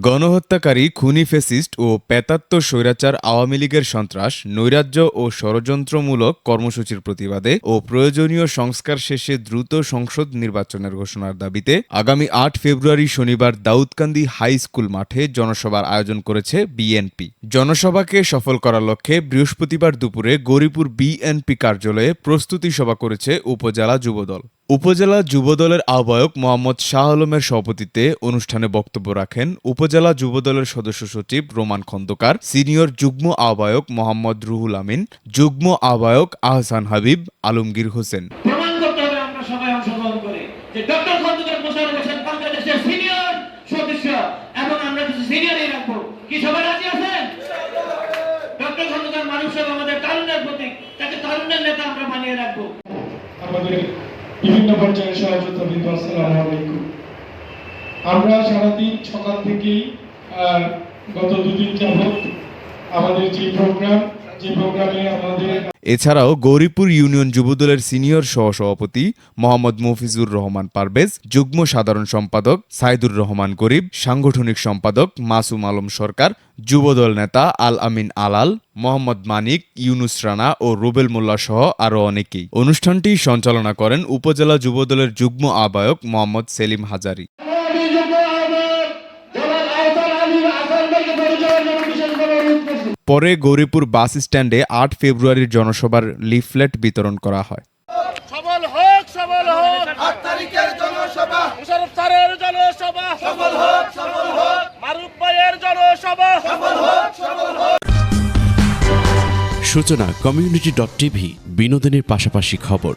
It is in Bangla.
গণহত্যাকারী, খুনি ফেসিস্ট ও পেতাত্ত স্বৈরাচার আওয়ামী লীগের সন্ত্রাস, নৈরাজ্য ও ষড়যন্ত্রমূলক কর্মসূচির প্রতিবাদে ও প্রয়োজনীয় সংস্কার শেষে দ্রুত সংসদ নির্বাচনের ঘোষণার দাবিতে আগামী আট ফেব্রুয়ারি শনিবার দাউদকান্দি হাই স্কুল মাঠে জনসভার আয়োজন করেছে বিএনপি। জনসভাকে সফল করার লক্ষ্যে বৃহস্পতিবার দুপুরে গৌরীপুর বিএনপি কার্যালয়ে প্রস্তুতি সভা করেছে উপজেলা যুবদল। উপজেলা যুবদলের আহ্বায়ক মোহাম্মদ শাহ আলমের সভাপতিত্বে অনুষ্ঠানে বক্তব্য রাখেন উপজেলা যুবদলের সদস্য সচিব রোমান খন্দকার সিনিয়র যুগ্ম আহ্বায়ক মোহাম্মদ রুহুল আমিন যুগ্ম আহ্বায়ক আহসান হাবিব আলমগীর হোসেন। প্রমাণ করতে হবে আমরা সবাই অংশগ্রহণ করে যে ডক্টর খন্দকার মোশাররফ হোসেন বাংলাদেশের সিনিয়র সদস্য এবং আমরা কিছু সিনিয়রই রাখব। কি সবাই রাজি আছেন? ডক্টর খন্দকার মানুষ হবে আমাদের প্রতীক তাকে নেতা আমরা বানিয়ে রাখব। আমাদের বিভিন্ন পর্যায়ে সহযোগিতা বিন্দু আসসালামু আলাইকুম। আমরা সারাদিন সকাল থেকেই গত দুদিন যাবত আমাদের যে প্রোগ্রাম এছাড়াও গৌরীপুর ইউনিয়ন যুবদলের সিনিয়র সহসভাপতি মোহাম্মদ মফিজুর রহমান পারভেজ, যুগ্ম সাধারণ সম্পাদক সাইদুর রহমান গরিব, সাংগঠনিক সম্পাদক মাসুম আলম সরকার, যুবদল নেতা আল আমিন আলাল, মোহাম্মদ মানিক, ইউনুস রানা ও রুবেল মোল্লা সহ আরও অনেকেই। অনুষ্ঠানটি সঞ্চালনা করেন উপজেলা যুবদলের যুগ্ম আহ্বায়ক মোহাম্মদ সেলিম হাজারি। পরে গৌরীপুর বাস স্ট্যান্ডে আট ফেব্রুয়ারির জনসভার লিফলেট বিতরণ করা হয়। সফল হোক সফল হোক। আট তারিখের জনসভা। মুশারফ স্যারের জনসভা। সফল হোক সফল হোক। মারুফ ভাইয়ের জনসভা। সফল হোক সফল হোক। সূচনা কমিউনিটি ডট টিভি বিনোদনের পাশাপাশি খবর।